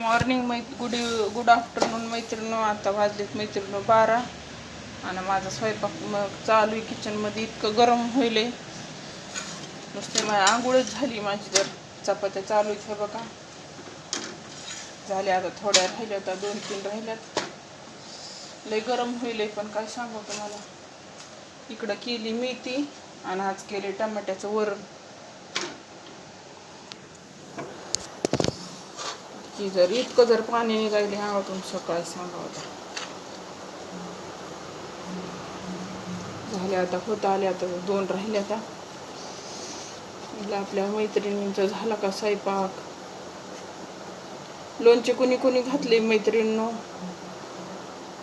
Morning मै good good afternoon मैत्रिणी आता वाजलेत मैत्रिणी बारा. आणि माझा स्वयंपाक मग चालू आहे किचनमध्ये इतकं गरम होईल नुसते माझी आंघोळच झाली माझी तर. चपात्या चालू आहेत हे बघा. झाल्या आता थोड्या राहिल्या आता दोन तीन राहिल्यात. लय गरम होईल पण काय सांगू तुम्हाला. इकडं केली मेथी आणि आज केले टमाट्याचं वरण. की जर इतकं जर पाणी निघायले अंगातून सकाळी सांगा होता. झाले आता होत आले आता दोन राहिले आता. आपल्या मैत्रिणींचा झाला का स्वयंपाक? लोणचे कुणी कुणी घातले मैत्रिणीनं?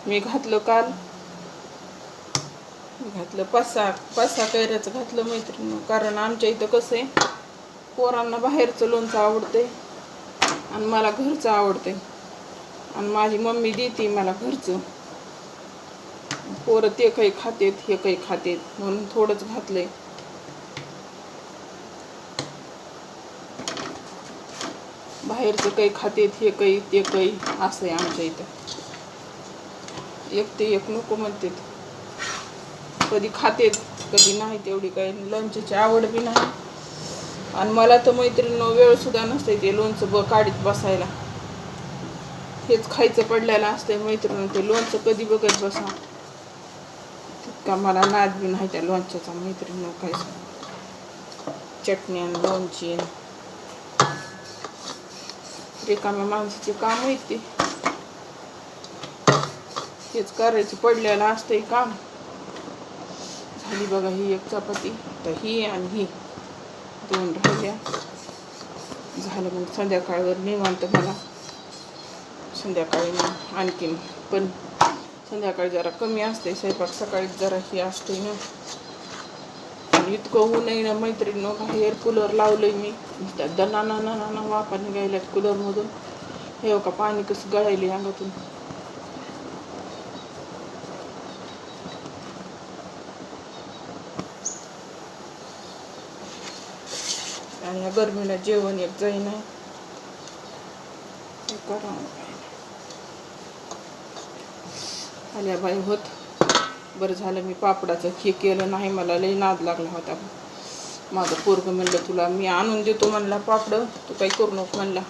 मी घातलं काल. घातलं पाच सहा पाच सहा कैऱ्याचं घातलं मैत्रिणीनं. कारण आमच्या इथं कसं आहे पोरांना बाहेरचं लोणचं आवडते आणि मला घरचं आवडते आणि माझी मम्मी देते मला घरचं. पोरं ते काही खातेत हे काही खातेत म्हणून थोडंच घातलंय. बाहेरचं काही खातेत हे काही ते काही असं आहे आमच्या इथं. एक ते एक नको म्हणतात. कधी खातेत कधी नाही तेवढी काही. लंचची आवड बी नाही. आणि मला तर मैत्रिणीनं वेळ सुद्धा नसते ते लोणचं ब काढीत बसायला. हेच खायचं पडलेलं असते मैत्रिणी ते लोणचं कधी बघत बसा. तितका मला नाद बी नाही त्या लोणच्याचा मैत्रिणी काय चटणी आणि लोणची रिकाम्या माणसाचे काम आहेत हेच करायचं पडलेलं असतंय काम. झाली बघा ही एक चपाती तर ही आणि ही. दोन राहिल्या झालं मग संध्याकाळवर निवांत मला संध्याकाळी मग आणखीन पण संध्याकाळी जरा कमी असते स्वयंपाक सकाळी जरा ही असते ना आणि इतकं ऊनही ना मैत्रिणीनं बाहेर कूलर लावलंय मी त्या दना ना ना ना वापा निघायल्यात कूलरमधून हे का पाणी कसं गळायले अंगातून आणि या गरमीला जेवण एक जाई नाही आल्या बाई होत. बरं झालं मी पापडाचं हे केलं नाही मला लई नाद लागला होता. माझं पोरगं म्हणलं तुला मी आणून देतो म्हणला पापडं तू काही करू नको म्हणला.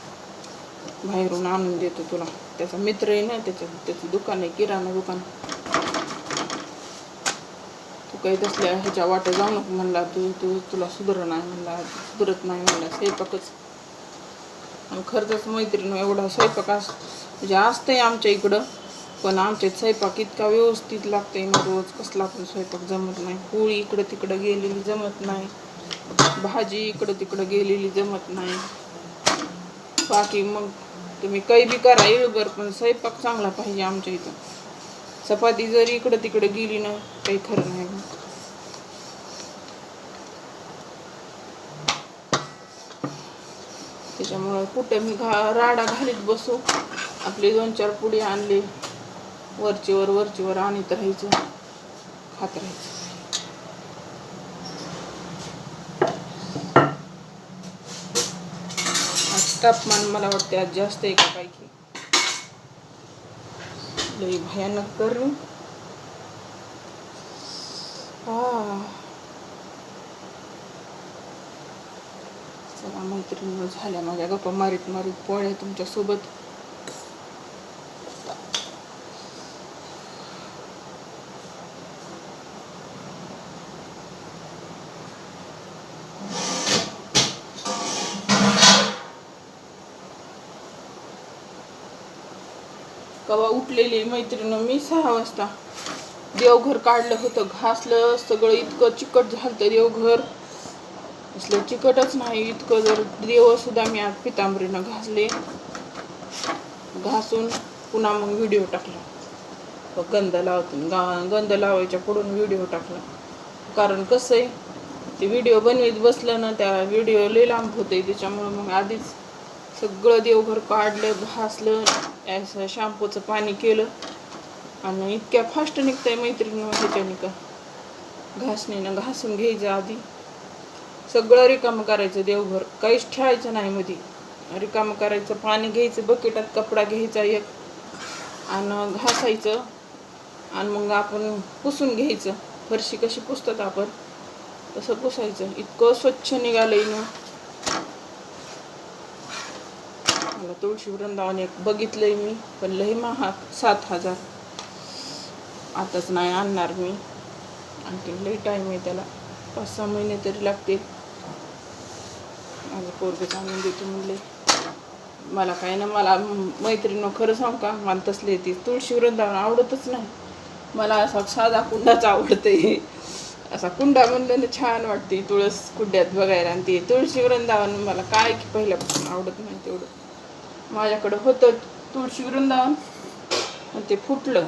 बाहेरून आणून देतो तुला. त्याचा मित्र आहे ना त्याचं त्याचं दुकान आहे किराणा दुकान. तू काही तसल्या ह्याच्या वाट्या जाऊ नको म्हणला तू तू तुला सुधर नाही म्हणला सुधरत नाही म्हणला स्वयंपाकच. आणि खरंच मैत्रीण एवढा स्वयंपाक अस म्हणजे असतंय आमच्या इकडं पण आमच्यात स्वयंपाक इतका व्यवस्थित लागतंय ना रोज कसला पण स्वयंपाक जमत नाही. पोळी इकडं तिकडं गेलेली जमत नाही. भाजी इकडं तिकडं गेलेली जमत नाही. बाकी मग तुम्ही काही बी करा येळभर पण स्वयंपाक चांगला पाहिजे आमच्या इथं. चपाती जरी इकडं तिकडं गेली ना काही खरं नाही मग त्याच्यामुळं कुठे मी घा राडा घालीत बसू. आपली दोन चार पुडी आणली. वरचीवर वरचीवर आणत राहायचं. खात राहायचं. तापमान मला वाटते आज जास्त आहे का लई भयानक करू हा चला मैत्रिणी झाल्या माझ्या गप्पा मारीत मारीत पोळ्या तुमच्यासोबत. कवा उठलेली मैत्रीण मी सहा वाजता देवघर काढलं होतं. घासलं सगळं इतकं चिकट झालं देवघर. असलं चिकटच नाही इतकं जर देवसुद्धा मी आज पितांबरीनं घासले. घासून पुन्हा मग व्हिडिओ टाकला. गंध लावतो गा गंध लावायच्या पुढून व्हिडिओ टाकला. कारण कसं आहे ते व्हिडिओ बनवीत बसलं ना त्या व्हिडिओ लई लांब होते त्याच्यामुळं मग आधीच सगळं देवघर काढलं घासलं असं शॅम्पूचं पाणी केलं. आणि इतक्या फास्ट निघतंय मैत्रिणी ह्याच्याने का? घासणीनं घासून घ्यायचं आधी. सगळं रिकामं करायचं देवघर. काहीच ठेवायचं नाही मध्ये रिकामं करायचं पाणी घ्यायचं बकेटात कपडा घ्यायचा एक. आणि घासायचं. आणि मग आपण पुसून घ्यायचं. फरशी कशी पुसतात आपण तसं पुसायचं. इतकं स्वच्छ निघालंय ना मला तुळशी वृंदावन एक बघितलंय मी पण लय महाग सात हजार. आताच नाही आणणार मी. आणखी लई टाईम आहे त्याला. पाच सहा महिने तरी लागतील. माझं पोरगं आणून देतो म्हणले मला काय ना मला मैत्रिणीनं खरं सांग का? मला तसले ती तुळशी वृंदावन आवडतच नाही. मला असा साधा कुंडाच आवडते असा कुंडा म्हणलं छान वाटते तुळस कुंड्यात बघायला. आणि ते तुळशी वृंदावन मला काय की पहिल्यापासून आवडत नाही तेवढं. माझ्याकडं होतं तुळशी वृंदावन ते फुटलं.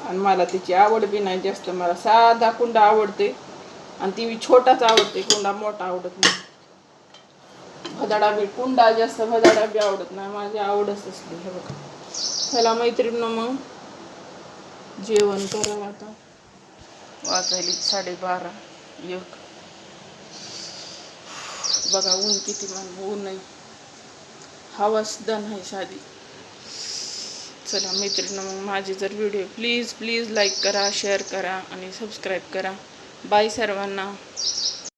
आणि मला तिची आवड बी नाही जास्त. मला साधा कुंडा आवडते आणि ती छोटाच आवडते कुंडा मोठा आवडत नाही. भदाडा बी कुंडा जास्त भदाडा बी आवडत नाही माझी आवडच असली हे बघा. चला मैत्रीण मग जेवण करावं आता. वाजायली साडेबारा एक. बघा ऊन किती मान ऊन आहे. हवा सुद्धा नाही साधी चला मैत्रिणी मग माझे जर व्हिडिओ प्लीज प्लीज लाईक करा शेअर करा आणि सबस्क्राईब करा. बाय सर्वांना.